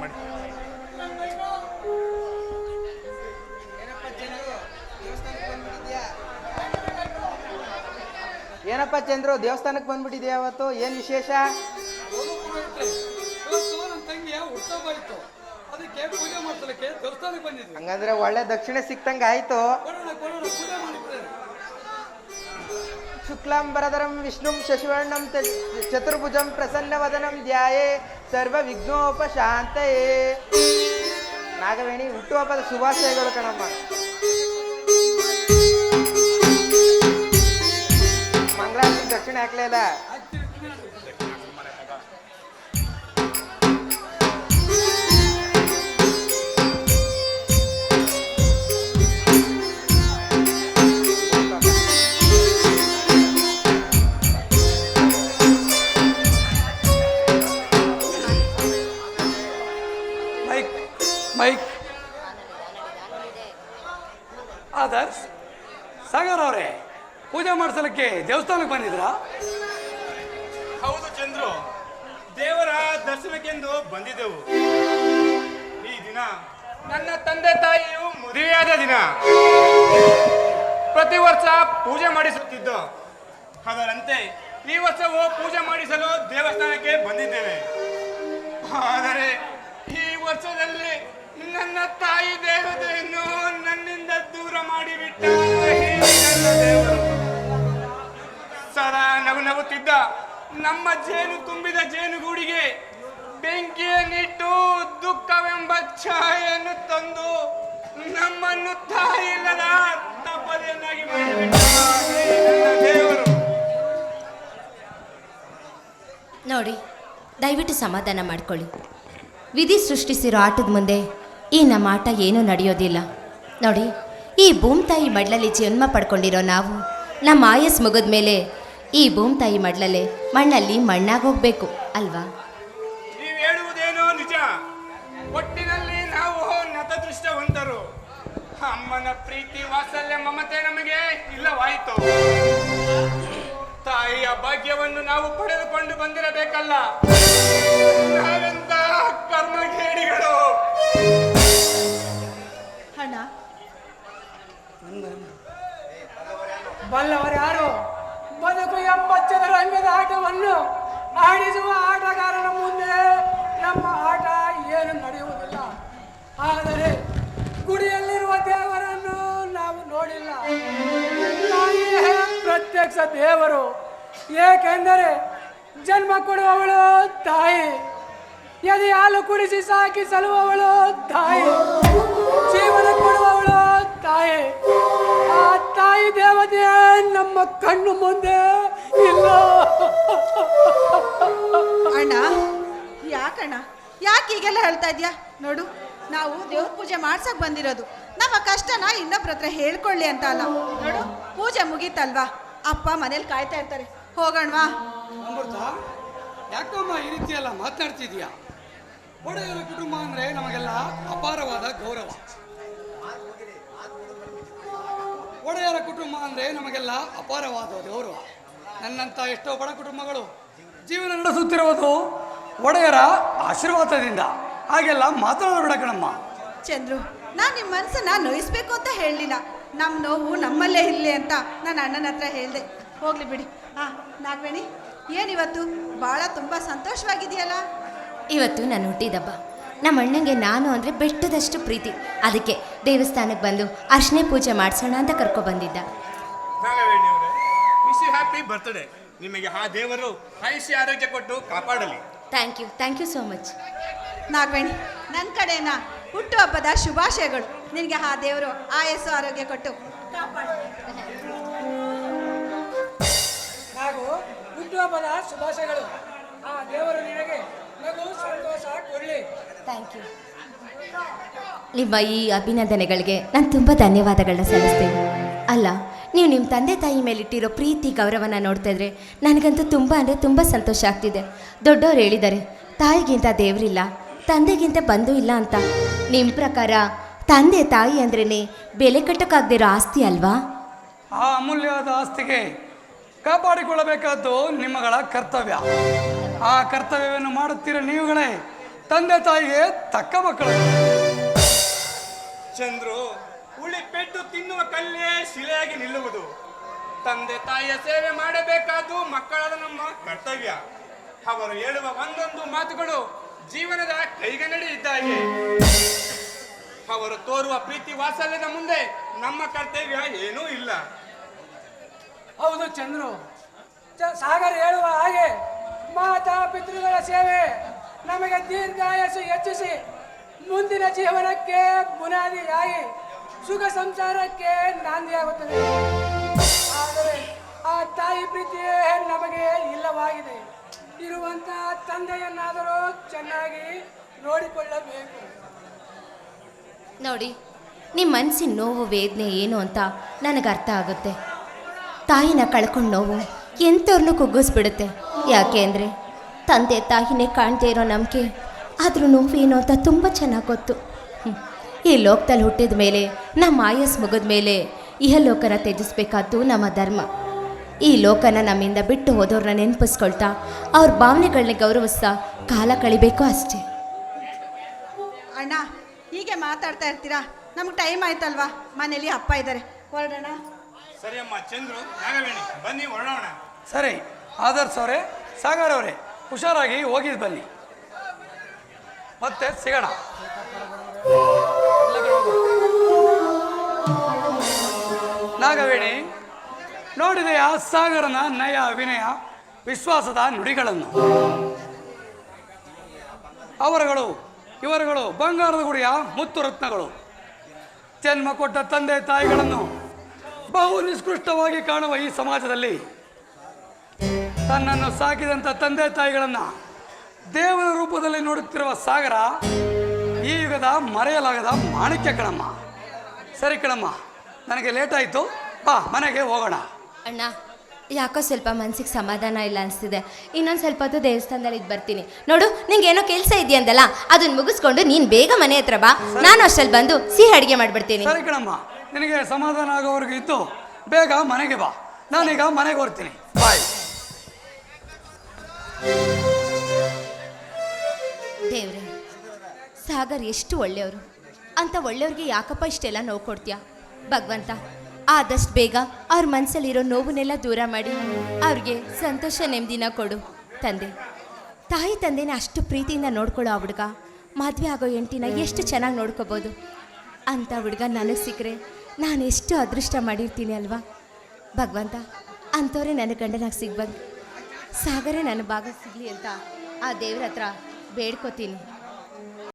ಮಾಡಿ ಏನಪ್ಪ ಚಂದ್ರು ದೇವಸ್ಥಾನಕ್ಕೆ ಬಂದ್ಬಿಟ್ಟಿದ್ಯಾ ಅವತ್ತು? ಏನು ವಿಶೇಷ? ಹಂಗಂದ್ರೆ ಒಳ್ಳೆ ದಕ್ಷಿಣ ಸಿಕ್ತಂಗ ಆಯ್ತು. ಶುಕ್ಲಾಂ ಶುಕ್ಲಾಂಬರಧರಂ ವಿಷ್ಣುಂ ಶಶಿವರ್ಣಂ ಚತುರ್ಭುಜಂ ಪ್ರಸನ್ನವದನಂ ಧ್ಯಾಯೇ ಸರ್ವ ವಿಘ್ನೋಪಶಾಂತಯೇ. ನಾಗವೇಣಿ ಹುಟ್ಟುಹಬ್ಬದ ಶುಭಾಶಯಗಳು ಕಣಮ್ಮ. ಮಂಗಳಾರತಿ ದಕ್ಷಿಣ ಹಾಕ್ಲೇ ಇಲ್ಲ ಸಾಗರ್ ಅವರೇ, ಪೂಜೆ ಮಾಡಿಸಲಿಕ್ಕೆ ದೇವಸ್ಥಾನಕ್ಕೆ ಬಂದಿದ್ರಾ? ಹೌದು ಚಂದ್ರು, ದೇವರ ದರ್ಶನಕ್ಕೆಂದು ಬಂದಿದ್ದೆವು. ಈ ದಿನ ನನ್ನ ತಂದೆ ತಾಯಿಯು ಮದುವೆಯಾದ ದಿನ. ಪ್ರತಿ ವರ್ಷ ಪೂಜೆ ಮಾಡಿಸುತ್ತಿದ್ದು. ಅದರಂತೆ ಈ ವರ್ಷವೂ ಪೂಜೆ ಮಾಡಿಸಲು ದೇವಸ್ಥಾನಕ್ಕೆ ಬಂದಿದ್ದೇವೆ. ಆದರೆ ಈ ವರ್ಷದಲ್ಲಿ ನನ್ನ ತಾಯಿ ದೇವತೆಯನ್ನು ನನ್ನಿಂದ ದೂರ ಮಾಡಿಬಿಟ್ಟ ನನ್ನ ದೇವರು. ಸದಾ ನಗು ನಗುತ್ತಿದ್ದ ನಮ್ಮ ಜೇನು ತುಂಬಿದ ಜೇನುಗೂಡಿಗೆ ಬೆಂಕಿಯನ್ನಿಟ್ಟು ದುಃಖವೆಂಬ ಛಾಯೆಯನ್ನು ತಂದು ನಮ್ಮನ್ನು ತಾಯಿ ಇಲ್ಲದ ತಪ್ಪದೆಯನ್ನಾಗಿ ಮಾಡಿಬಿಟ್ಟ ನೋಡಿ, ದಯವಿಟ್ಟು ಸಮಾಧಾನ ಮಾಡ್ಕೊಳ್ಳಿ. ವಿಧಿ ಸೃಷ್ಟಿಸಿರೋ ಆಟದ ಮುಂದೆ ಈ ನಮ್ಮ ಆಟ ಏನೂ ನಡೆಯೋದಿಲ್ಲ. ನೋಡಿ, ಈ ಭೂಮ್ತಾಯಿ ಮಡ್ಲಲ್ಲಿ ಜನ್ಮ ಪಡ್ಕೊಂಡಿರೋ ನಾವು, ನಮ್ಮ ಆಯಸ್ ಮುಗಿದ ಮೇಲೆ ಈ ಭೂಮ್ತಾಯಿ ಮಡ್ಲಲ್ಲಿ ಮಣ್ಣಲ್ಲಿ ಮಣ್ಣಾಗೋಗ್ಬೇಕು, ಅಲ್ವಾ? ನೀವು ಹೇಳುವುದೇನೋ ನಿಜ. ಒಟ್ಟಿನಲ್ಲಿ ನಾವು ನತದೃಷ್ಟವಂತರು. ಅಮ್ಮನ ಪ್ರೀತಿ ವಾತ್ಸಲ್ಯ ಮಮತೆ ನಮಗೆ ಇಲ್ಲವಾಯಿತು. ತಾಯಿಯ ಭಾಗ್ಯವನ್ನು ನಾವು ಪಡೆದುಕೊಂಡು ಬಂದಿರಬೇಕಲ್ಲ. ನಾವೆಂತ ಕರ್ಮಗೇಡಿಗಳು ಬಲ್ಲವರು ಯಾರು? ಬದುಕು ಎಂಬ ರಂಗದ ಆಟವನ್ನು ಆಡಿಸುವ ಆಟಗಾರನ ಮುಂದೆ ನಮ್ಮ ಆಟ ಏನು ನಡೆಯುವುದಿಲ್ಲ. ಆದರೆ ಗುಡಿಯಲ್ಲಿರುವ ದೇವರನ್ನು ನಾವು ನೋಡಿಲ್ಲ. ಪ್ರತ್ಯಕ್ಷ ದೇವರು. ಏಕೆಂದರೆ ಜನ್ಮ ಕೊಡುವವಳು ತಾಯಿ. ಎದೆ ಹಾಲು ಕುಡಿಸಿ ಸಾಕಿ ಸಲುವವಳು ತಾಯಿ. ಜೀವನ ಕೊಡುವವಳು ತಾಯಿ ಆ ತಾಯಿ ದೇವತೆ ನಮ್ಮ ಕಣ್ಣು ಮುಂದೆ ಇಲ್ಲ. ಅಣ್ಣ ಯಾಕಣ್ಣ? ಯಾಕೆ ಹೀಗೆಲ್ಲ ಹೇಳ್ತಾ ಇದ್ಯಾ ನೋಡು ನಾವು ದೇವ್ರ ಪೂಜೆ ಮಾಡ್ಸಕ್ ಬಂದಿರೋದು. ನಮ್ಮ ಕಷ್ಟನ ಇನ್ನೊಬ್ರ ಹತ್ರ ಹೇಳ್ಕೊಳ್ಳಿ ಅಂತ ಅಲ್ಲ. ನೋಡು ಪೂಜೆ ಮುಗೀತಲ್ವಾ? ಅಪ್ಪ ಮನೇಲಿ ಕಾಯ್ತಾ ಇರ್ತಾರೆ. ಹೋಗೋಣವಾ? ಅಮೃತ ಯಾಕಮ್ಮ ಈ ರೀತಿ ಎಲ್ಲ ಮಾತನಾಡ್ತಿದ್ಯಾ ಒಡೆಯರ ಕುಟುಂಬ ಅಂದ್ರೆ ನಮಗೆಲ್ಲ ಅಪಾರವಾದ ಗೌರವ. ಒಡೆಯರ ಕುಟುಂಬ ಅಂದ್ರೆ ನಮಗೆಲ್ಲ ಅಪಾರವಾದ ಗೌರವ. ನನ್ನಂತ ಎಷ್ಟೋ ಬಡ ಕುಟುಂಬಗಳು ಜೀವನ ನಡೆಸುತ್ತಿರುವುದು ಒಡೆಯರ ಆಶೀರ್ವಾದದಿಂದ. ಹಾಗೆಲ್ಲ ಮಾತಾಡೋಣ ಕಣಮ್ಮ. ಚಂದ್ರು, ನಾನು ನಿಮ್ಮ ಮನಸ್ಸನ್ನ ನೋಯಿಸ್ಬೇಕು ಅಂತ ಹೇಳಲಿಲ್ಲ. ನಮ್ಮ ನೋವು ನಮ್ಮಲ್ಲೇ ಇರಲಿ ಅಂತ ನಾನು ಅಣ್ಣನ ಹತ್ರ ಹೇಳಿದೆ. ಹೋಗ್ಲಿ ಬಿಡಿ. ಹಾ ನಾಗವೇಣಿ ಏನಿವತ್ತು ಭಾಳ ತುಂಬ ಸಂತೋಷವಾಗಿದೆಯಲ್ಲ? ಇವತ್ತು ನಾನು ಹುಟ್ಟಿದಬ್ಬ ನಮ್ಮ ಅಣ್ಣಂಗೆ ನಾನು ಅಂದರೆ ಬೆಟ್ಟದಷ್ಟು ಪ್ರೀತಿ. ಅದಕ್ಕೆ ದೇವಸ್ಥಾನಕ್ಕೆ ಬಂದು ಅರ್ಶನೆ ಪೂಜೆ ಮಾಡಿಸೋಣ ಅಂತ ಕರ್ಕೊ ಬಂದಿದ್ದ ಹ್ಯಾಪಿ ಬರ್ತ್ಡೇ ನಿಮಗೆ ಆ ದೇವರು ಆಯುಷ್ಯ ಆರೋಗ್ಯ ಕೊಟ್ಟು ಕಾಪಾಡಲಿ. Thank you thank you so much Nagaveni ನನ್ನ ಕಡೆನ ಹುಟ್ಟುಹಬ್ಬದ ಶುಭಾಶಯಗಳು. ನಿನಗೆ ಆ ದೇವರು ಆಯಸ್ಸು ಆರೋಗ್ಯ ಕೊಟ್ಟು ಕಾಪಾಡಲಿ ಹಾಗೂ ಹುಟ್ಟುಹಬ್ಬದ ಶುಭಾಶಯಗಳು. ಆ ದೇವರು ನಿನಗೆ ಥ್ಯಾಂಕ್ ಯು ನಿಮ್ಮ ಈ ಅಭಿನಂದನೆಗಳಿಗೆ ನಾನು ತುಂಬ ಧನ್ಯವಾದಗಳನ್ನ ಸಲ್ಲಿಸ್ತೇನೆ. ಅಲ್ಲ ನೀವು ನಿಮ್ಮ ತಂದೆ ತಾಯಿ ಮೇಲಿಟ್ಟಿರೋ ಪ್ರೀತಿ ಗೌರವನ ನೋಡ್ತಾ ಇದ್ರೆ ನನಗಂತೂ ತುಂಬ ಅಂದರೆ ತುಂಬ ಸಂತೋಷ ಆಗ್ತಿದೆ. ದೊಡ್ಡವ್ರು ಹೇಳಿದ್ದಾರೆ ತಾಯಿಗಿಂತ ದೇವರಿಲ್ಲ ತಂದೆಗಿಂತ ಬಂದು ಇಲ್ಲ ಅಂತ. ನಿಮ್ಮ ಪ್ರಕಾರ ತಂದೆ ತಾಯಿ ಅಂದ್ರೇ ಬೆಲೆ ಕಟ್ಟಕ್ಕಾಗದಿರೋ ಆಸ್ತಿ ಅಲ್ವಾ? ಆ ಅಮೂಲ್ಯವಾದ ಆಸ್ತಿಗೆ ಕಾಪಾಡಿಕೊಳ್ಳಬೇಕಾದ್ದು ನಿಮ್ಮಗಳ ಕರ್ತವ್ಯ. ಆ ಕರ್ತವ್ಯವನ್ನು ಮಾಡುತ್ತೀರ ನೀವುಗಳೇ? ತಂದೆ ತಾಯಿಗೆ ತಕ್ಕ ಮಕ್ಕಳು. ಚಂದ್ರು, ಹುಳಿ ಪೆಟ್ಟು ತಿನ್ನುವ ಕಲ್ಲೇ ಶಿಲೆಯಾಗಿ ನಿಲ್ಲುವುದು. ತಂದೆ ತಾಯಿಯ ಸೇವೆ ಮಾಡಬೇಕಾದ್ದು ಮಕ್ಕಳಾದ ನಮ್ಮ ಕರ್ತವ್ಯ. ಅವರು ಹೇಳುವ ಒಂದೊಂದು ಮಾತುಗಳು ಜೀವನದ ಕೈಗನ್ನಡಿ ಇದ್ದಾಗೆ. ಅವರು ತೋರುವ ಪ್ರೀತಿ ವಾತ್ಸಲ್ಯದ ಮುಂದೆ ನಮ್ಮ ಕರ್ತವ್ಯ ಏನೂ ಇಲ್ಲ. ಹೌದು ಚಂದ್ರು. ಸಾಗರ್ ಹೇಳುವ ಹಾಗೆ ಮಾತಾ ಪಿತೃಗಳ ಸೇವೆ ನಮಗೆ ದೀರ್ಘಾಯಸ್ಸು ಹೆಚ್ಚಿಸಿ ಮುಂದಿನ ಜೀವನಕ್ಕೆ ಬುನಾದಿಯಾಗಿ ಸುಖ ಸಂಸಾರಕ್ಕೆ ನಾಂದಿಯಾಗುತ್ತದೆ. ಆದರೆ ಆ ತಾಯಿ ಪ್ರೀತಿಯೇ ನಮಗೆ ಇಲ್ಲವಾಗಿದೆ. ಇರುವಂತಹ ತಂದೆಯನ್ನಾದರೂ ಚೆನ್ನಾಗಿ ನೋಡಿಕೊಳ್ಳಬೇಕು. ನೋಡಿ ನಿಮ್ಮ ಮನಸ್ಸಿನ ನೋವು, ವೇದನೆ ಏನು ಅಂತ ನನಗೆ ಅರ್ಥ ಆಗುತ್ತೆ. ತಾಯಿನ ಕಳ್ಕೊಂಡು ನೋವು ಎಂಥವ್ರನ್ನೂ ಕುಗ್ಗಿಸ್ಬಿಡುತ್ತೆ. ಯಾಕೆ ಅಂದರೆ ತಂದೆ ತಾಯಿನೇ ಕಾಣ್ದೇ ಇರೋ ನಂಬಿಕೆ. ಆದರೂ ನೋವೇನು ಅಂತ ತುಂಬ ಚೆನ್ನಾಗಿ ಗೊತ್ತು. ಈ ಲೋಕದಲ್ಲಿ ಹುಟ್ಟಿದ ಮೇಲೆ, ನಮ್ಮ ಆಯಸ್ ಮುಗಿದ ಮೇಲೆ ಇಹಲೋಕನ ತ್ಯಜಿಸ್ಬೇಕಾದ್ದು ನಮ್ಮ ಧರ್ಮ. ಈ ಲೋಕನ ನಮ್ಮಿಂದ ಬಿಟ್ಟು ಹೋದವ್ರನ್ನ ನೆನಪಿಸ್ಕೊಳ್ತಾ ಅವ್ರ ಭಾವನೆಗಳನ್ನ ಗೌರವಿಸ್ತಾ ಕಾಲ ಕಳಿಬೇಕು ಅಷ್ಟೇ. ಅಣ್ಣ, ಹೀಗೆ ಮಾತಾಡ್ತಾ ಇರ್ತೀರಾ? ನಮ್ಗೆ ಟೈಮ್ ಆಯ್ತಲ್ವಾ? ಮನೇಲಿ ಅಪ್ಪ ಇದ್ದಾರೆ ಹೊರಡೋಣ ಸರಿ ಅಮ್ಮ, ಚಂದ್ರು, ನಾಗವೇಣಿ, ಬನ್ನಿ, ಹೊರಡೋಣ. ಸರಿ, ಆದರ್ಶ್ ಅವರೇ, ಸಾಗರ್ ಅವರೇ, ಹುಷಾರಾಗಿ ಹೋಗಿದ್ ಬನ್ನಿ. ಮತ್ತೆ ಸಿಗೋಣ. ನಾಗವೇಣಿ, ನೋಡಿದೆಯಾ ಸಾಗರನ ನಯ ವಿನಯ ವಿಶ್ವಾಸದ ನುಡಿಗಳನ್ನು? ಅವರುಗಳು, ಇವರುಗಳು ಬಂಗಾರದ ಗುಡಿಯ ಮುತ್ತು ರತ್ನಗಳು. ಜನ್ಮ ಕೊಟ್ಟ ತಂದೆ ತಾಯಿಗಳನ್ನು ಬಹು ನಿಷ್ಕೃಷ್ಟವಾಗಿ ಕಾಣುವ ಈ ಸಮಾಜದಲ್ಲಿ ತನ್ನನ್ನು ಸಾಕಿದಂಥ ತಂದೆ ತಾಯಿಗಳನ್ನು ದೇವರ ರೂಪದಲ್ಲಿ ನೋಡುತ್ತಿರುವ ಸಾಗರ ಈ ಯುಗದ ಮರೆಯಲಾಗದ ಮಾಣಿಕ್ಯ ಕಣಮ್ಮ. ಸರಿ ಕಣಮ್ಮ ನನಗೆ ಲೇಟ್ ಆಯಿತು. ಬಾ ಮನೆಗೆ ಹೋಗೋಣ. ಅಣ್ಣ ಯಾಕೋ ಸ್ವಲ್ಪ ಮನ್ಸಿಗೆ ಸಮಾಧಾನ ಇಲ್ಲ ಅನಿಸ್ತಿದೆ. ಇನ್ನೊಂದು ಸ್ವಲ್ಪ ಹೊತ್ತು ದೇವಸ್ಥಾನದಲ್ಲಿ ಇದು ಬರ್ತೀನಿ. ನೋಡು ನಿಂಗೆ ಏನೋ ಕೆಲಸ ಇದೆಯಂದಲ್ಲ ಅದನ್ನ ಮುಗಿಸ್ಕೊಂಡು ನೀನು ಬೇಗ ಮನೆ ಹತ್ರ ಬಾ. ನಾನು ಅಷ್ಟಲ್ಲಿ ಬಂದು ಸಿಹಿ ಅಡುಗೆ ಮಾಡಿಬಿಡ್ತೀನಿ. ಸರಿ ಕಣಮ್ಮ. ನಿನಗೆ ಸಮಾಧಾನ ಆಗೋವರೆಗೂ ಇತ್ತು ಬೇಗ ಮನೆಗೆ ಬಾ. ನಾನೀಗ ಮನೆಗೆ ಹೊರ್ತೀನಿ. ಬಾಯ್ ದೇವ್ರೆ, ಸಾಗರ್ ಎಷ್ಟು ಒಳ್ಳೆಯವರು. ಅಂತ ಒಳ್ಳೆಯವ್ರಿಗೆ ಯಾಕಪ್ಪ ಇಷ್ಟೆಲ್ಲ ನೋವು ಕೊಡ್ತೀಯಾ? ಭಗವಂತ, ಆದಷ್ಟು ಬೇಗ ಅವ್ರ ಮನಸ್ಸಲ್ಲಿರೋ ನೋವನ್ನೆಲ್ಲ ದೂರ ಮಾಡಿ, ಅವ್ರಿಗೆ ಸಂತೋಷ ನೆಮ್ಮದಿನ ಕೊಡು, ತಂದೆ. ತಾಯಿ ತಂದೆನ ಅಷ್ಟು ಪ್ರೀತಿಯಿಂದ ನೋಡ್ಕೊಳ್ಳೋ ಆ ಹುಡುಗ. ಮದುವೆ ಆಗೋ ಹೆಂಡ್ತಿನ ಎಷ್ಟು ಚೆನ್ನಾಗಿ ನೋಡ್ಕೋಬೋದು. ಅಂಥ ಹುಡುಗ ನನಗೆ ಸಿಕ್ಕರೆ ನಾನು ಎಷ್ಟು ಅದೃಷ್ಟ ಮಾಡಿರ್ತೀನಿ ಅಲ್ವಾ? ಭಗವಂತ, ಅಂಥವ್ರೆ ನನ್ನ ಗಂಡನಾಗಿ ಸಿಗ್ಬಂದು, ಸಾಗರೇ ನನ್ನ ಭಾಗ ಸಿಗಲಿ ಅಂತ ಆ ದೇವ್ರ ಹತ್ರ ಬೇಡ್ಕೋತೀನಿ.